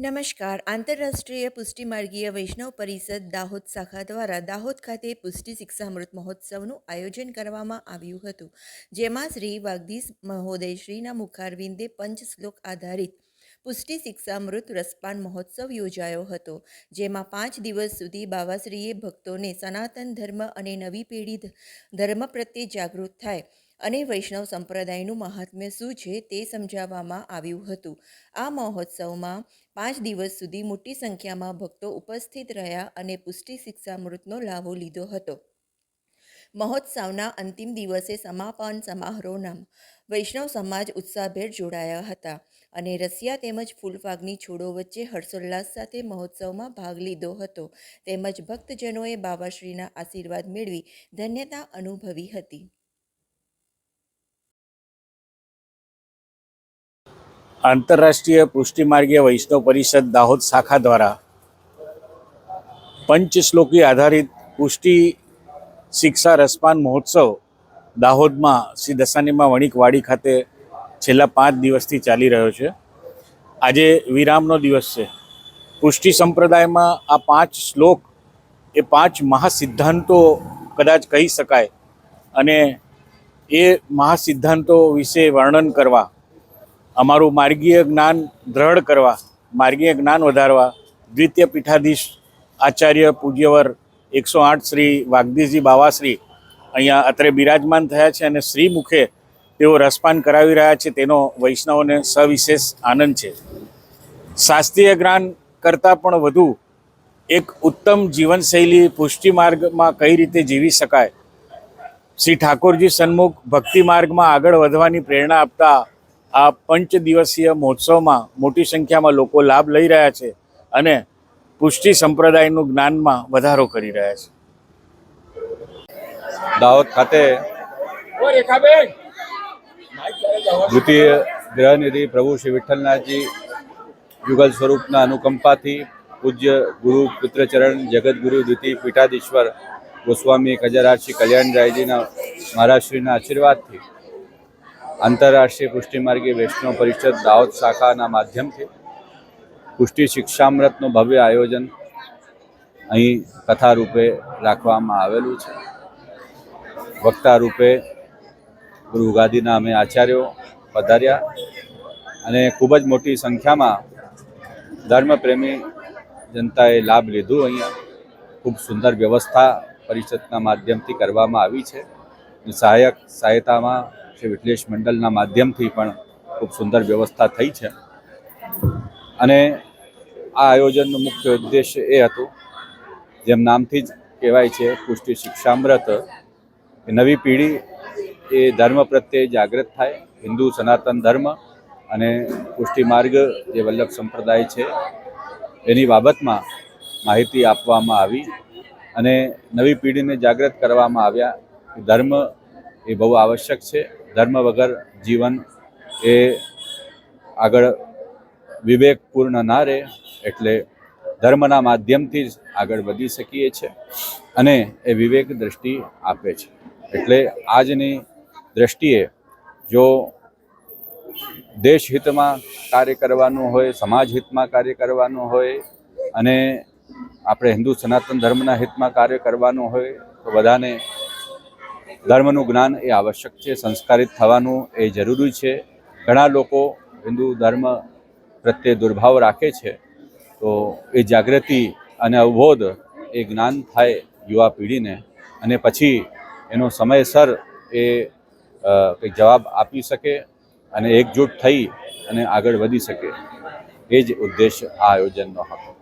નમસ્કાર. આંતરરાષ્ટ્રીય પુષ્ટિમાર્ગીય વૈષ્ણવ પરિષદ દાહોદ શાખા દ્વારા દાહોદ ખાતે પુષ્ટિ શિક્ષામૃત મહોત્સવનું આયોજન કરવામાં આવ્યું હતું, જેમાં શ્રી વાગદીશ મહોદયશ્રીના મુખારવિંદે પંચ શ્લોક આધારિત પુષ્ટિ શિક્ષામૃત રસપાન મહોત્સવ યોજાયો હતો, જેમાં પાંચ દિવસ સુધી બાવાશ્રીએ ભક્તોને સનાતન ધર્મ અને નવી પેઢી ધર્મ પ્રત્યે જાગૃત થાય અને વૈષ્ણવ સંપ્રદાયનું મહાત્મ્ય શું છે તે સમજાવવામાં આવ્યું હતું. આ મહોત્સવમાં પાંચ દિવસ સુધી મોટી સંખ્યામાં ભક્તો ઉપસ્થિત રહ્યા અને પુષ્ટિ શિક્ષામૃતનો લાભો લીધો હતો. મહોત્સવના અંતિમ દિવસે સમાપન સમારોહના વૈષ્ણવ સમાજ ઉત્સાહભેર જોડાયા હતા અને રસિયા તેમજ ફૂલફાગની છોડો વચ્ચે હર્ષોલ્લાસ સાથે મહોત્સવમાં ભાગ લીધો હતો. તેમજ ભક્તજનોએ બાબાશ્રીના આશીર્વાદ મેળવી ધન્યતા અનુભવી હતી. આંતરરાષ્ટ્રીય પુષ્ટિમાર્ગીય વૈષ્ણવ પરિષદ દાહોદ શાખા દ્વારા પંચશ્લોકી આધારિત પુષ્ટિ શિક્ષા રસપાન મહોત્સવ દાહોદમાં શ્રી દસાનીમાં વણિકવાડી ખાતે છેલ્લા પાંચ દિવસથી ચાલી રહ્યો છે. આજે વિરામનો દિવસ છે. પુષ્ટિ સંપ્રદાયમાં આ પાંચ શ્લોક એ પાંચ મહાસિદ્ધાંતો કદાચ કહી શકાય અને એ મહાસિદ્ધાંતો વિશે વર્ણન કરવા અમારું માર્ગીય જ્ઞાન દ્રઢ કરવા, માર્ગીય જ્ઞાન વધારવા, દ્વિતીય પીઠાધીશ આચાર્ય પૂજ્યવર એકસો આઠ શ્રી વાગદીશજી બાવાશ્રી અહીંયા અત્રે બિરાજમાન થયા છે અને શ્રી મુખે તેઓ રસપાન કરાવી રહ્યા છે. તેનો વૈષ્ણવોને સવિશેષ આનંદ છે. શાસ્ત્રીય જ્ઞાન કરતાં પણ વધુ એક ઉત્તમ જીવનશૈલી પુષ્ટિ માર્ગમાં કઈ રીતે જીવી શકાય? શ્રી ઠાકોરજી સન્મુખ ભક્તિ માર્ગમાં આગળ વધવાની પ્રેરણા આપતા આ પંચ દિવસીય મહોત્સવમાં મોટી સંખ્યામાં લોકો લાભ લઈ રહ્યા છે અને પુષ્ટિ સંપ્રદાયનું જ્ઞાનમાં વધારો કરી રહ્યા છે. દાહોદ ખાતે દ્વિતીય ગ્રહનિધિ પ્રભુ શ્રી વિઠ્ઠલનાથજી યુગલ સ્વરૂપના અનુકંપાથી પૂજ્ય ગુરુ પુત્રચરણ જગતગુરુ દ્વિતીય પીઠાધીશ્વર ગોસ્વામી કજરારશ્રી કલ્યાણરાયજીના મહારાજશ્રીના આશીર્વાદથી આંતરરાષ્ટ્રીય પુષ્ટિમાર્ગી વૈષ્ણવ પરિષદ દાહોદ શાખાના માધ્યમથી પુષ્ટિ શિક્ષામૃતનું ભવ્ય આયોજન અહીં કથા રૂપે રાખવામાં આવેલું છે. વક્તા રૂપે ગુરુ ઉગાદીના અમે આચાર્યો પધાર્યા અને ખૂબ જ મોટી સંખ્યામાં ધર્મપ્રેમી જનતાએ લાભ લીધું અહીંયા. ખૂબ સુંદર વ્યવસ્થા પરિષદના માધ્યમથી કરવામાં આવી છે. સહાયક સહાયતામાં શ્રી વિઠલેશ મંડળના માધ્યમથી પણ ખૂબ સુંદર વ્યવસ્થા થઈ છે. અને આ આયોજનનો મુખ્ય ઉદ્દેશ્ય એ હતું, જેમ નામથી જ કહેવાય છે, પુષ્ટિ શિક્ષામૃત. નવી પેઢી એ ધર્મ પ્રત્યે જાગૃત થાય, હિન્દુ સનાતન ધર્મ અને પુષ્ટિ માર્ગ જે વલ્લભ સંપ્રદાય છે, એની બાબતમાં માહિતી આપવામાં આવી અને નવી પેઢીને જાગૃત કરવામાં આવ્યા ધર્મ એ બહુ આવશ્યક છે. ધર્મ વગર જીવન એ આગળ વિવેકપૂર્ણ ના રહે એટલે ધર્મના માધ્યમથી જ આગળ વધી શકીએ છીએ અને એ વિવેક દ્રષ્ટિ આપે છે. એટલે આજની દ્રષ્ટિએ જો દેશ હિતમાં કાર્ય કરવાનું હોય સમાજ હિતમાં કાર્ય કરવાનું હોય અને આપણે હિન્દુ સનાતન ધર્મના હિતમાં કાર્ય કરવાનું હોય, તો બધાને ધર્મનું જ્ઞાન એ આવશ્યક છે, સંસ્કારિત થવાનું એ જરૂરી છે. ઘણા લોકો હિન્દુ ધર્મ પ્રત્યે દુર્ભાવ રાખે છે, તો એ જાગૃતિ અને અવબોધ એ જ્ઞાન થાય યુવા પેઢીને અને પછી એનો સમયસર એ કંઈક જવાબ આપી શકે અને એકજૂટ થઈ અને આગળ વધી શકે. એ જ ઉદ્દેશ આ આયોજનનો હતો.